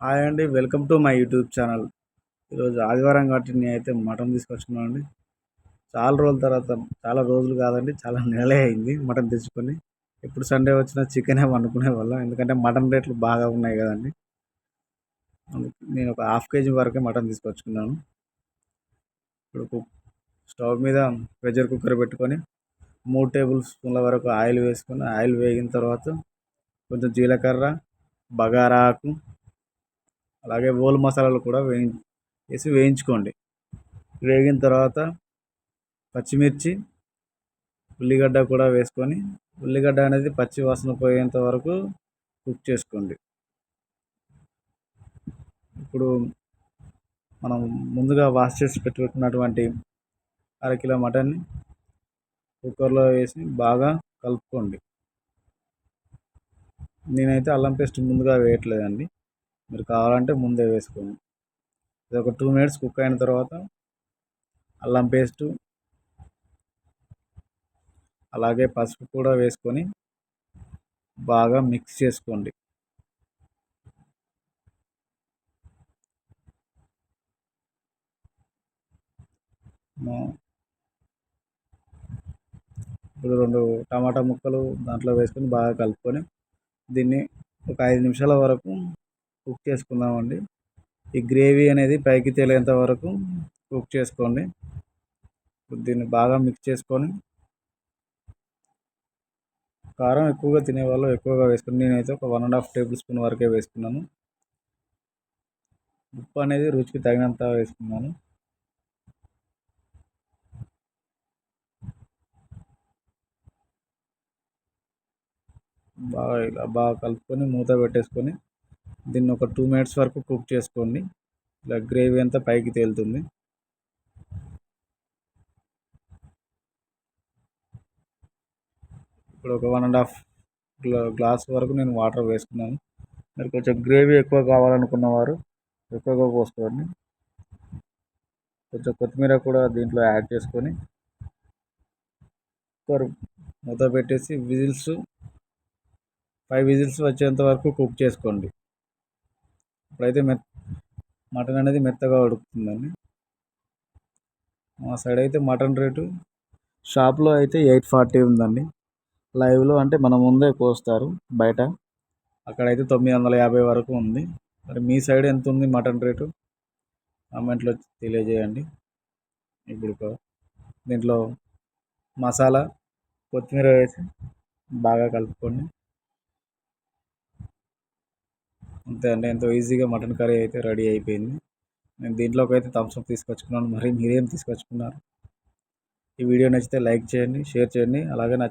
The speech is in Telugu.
హాయ్ అండి welcome to my YouTube channel. ఈరోజు ఆదివారం కాబట్టి నేను అయితే మటన్ తీసుకొచ్చుకున్నాను అండి చాలా రోజుల తర్వాత చాలా రోజులు కాదండి చాలా నెలలే అయింది మటన్ తెచ్చుకొని. ఎప్పుడు సండే వచ్చినా చికెనే వండుకునే వాళ్ళం ఎందుకంటే మటన్ రేట్లు బాగా ఉన్నాయి కదండి. నేను ఒక హాఫ్ కేజీ వరకే మటన్ తీసుకొచ్చుకున్నాను. ఇప్పుడు స్టవ్ మీద ప్రెషర్ కుక్కర్ పెట్టుకొని మూడు టేబుల్ స్పూన్ల వరకు ఆయిల్ వేసుకొని ఆయిల్ వేగిన తర్వాత కొంచెం జీలకర్ర బగారా ఆకు అలాగే ఓల్ మసాలాలు కూడా వేయి వేసి వేయించుకోండి. వేగిన తర్వాత పచ్చిమిర్చి ఉల్లిగడ్డ కూడా వేసుకొని ఉల్లిగడ్డ అనేది పచ్చి వాసన పోయేంత వరకు కుక్ చేసుకోండి. ఇప్పుడు మనం ముందుగా వాష్ చేసి పెట్టుకున్నటువంటి అరకిలో మటన్ని కుక్కర్లో వేసి బాగా కలుపుకోండి. నేనైతే అల్లం పేస్ట్ ముందుగా వేయట్లేదండి. మీరు కావాలంటే ముందే వేసుకోండి. ఇది ఒక టూ మినిట్స్ కుక్ అయిన తర్వాత అల్లం పేస్టు అలాగే పసుపు కూడా వేసుకొని బాగా మిక్స్ చేసుకోండి. ఇప్పుడు రెండు టమాటా ముక్కలు దాంట్లో వేసుకొని బాగా కలుపుకొని దీన్ని ఒక ఐదు నిమిషాల వరకు కుక్ చేసుకుందామండి ఈ గ్రేవీ అనేది పైకి తేలేంత వరకు కుక్ చేసుకోండి. దీన్ని బాగా మిక్స్ చేసుకొని కారం ఎక్కువగా తినేవాళ్ళు ఎక్కువగా వేసుకుని నేనైతే ఒక one and half tablespoon వరకే వేసుకున్నాను. ఉప్పు అనేది రుచికి తగినంత వేసుకున్నాను. బాగా ఇలా బాగా కలుపుకొని మూత పెట్టేసుకొని దీన్ని ఒక టూ మినిట్స్ వరకు కుక్ చేసుకోండి. ఇలా గ్రేవీ అంతా పైకి తేలుతుంది. ఇప్పుడు ఒక వన్ అండ్ హాఫ్ గ్లాస్ వరకు నేను వాటర్ వేసుకున్నాను. మీరు కొంచెం గ్రేవీ ఎక్కువ కావాలనుకున్నవారు ఎక్కువగా పోసుకోండి. కొంచెం కొత్తిమీర కూడా దీంట్లో యాడ్ చేసుకొని కుక్కర్ మూత పెట్టేసి విజిల్స్ ఫైవ్ విజిల్స్ వచ్చేంత వరకు కుక్ చేసుకోండి. ఇప్పుడైతే మె మటన్ అనేది మెత్తగా ఉడుకుతుందండి. మా సైడ్ అయితే మటన్ రేటు షాప్లో అయితే ఎయిట్ ఫార్టీ ఉందండి. లైవ్లో అంటే మన ముందే కోస్తారు బయట. అక్కడైతే తొమ్మిది వందల యాభై వరకు ఉంది. మరి మీ సైడ్ ఎంత ఉంది మటన్ రేటు? కామెంట్లో తెలియజేయండి. ఇప్పుడు దీంట్లో మసాలా కొత్తిమీర వేసి బాగా కలుపుకోండి. అంతే అండి. ఎంతో ఈజీగా మటన్ కర్రీ అయితే రెడీ అయిపోయింది. నేను దీంట్లోకి అయితే థమ్స్అప్ తీసుకొచ్చుకున్నాను. మరి మీరేం తీసుకొచ్చుకున్నారు? ఈ వీడియో నచ్చితే లైక్ చేయండి షేర్ చేయండి. అలాగే నా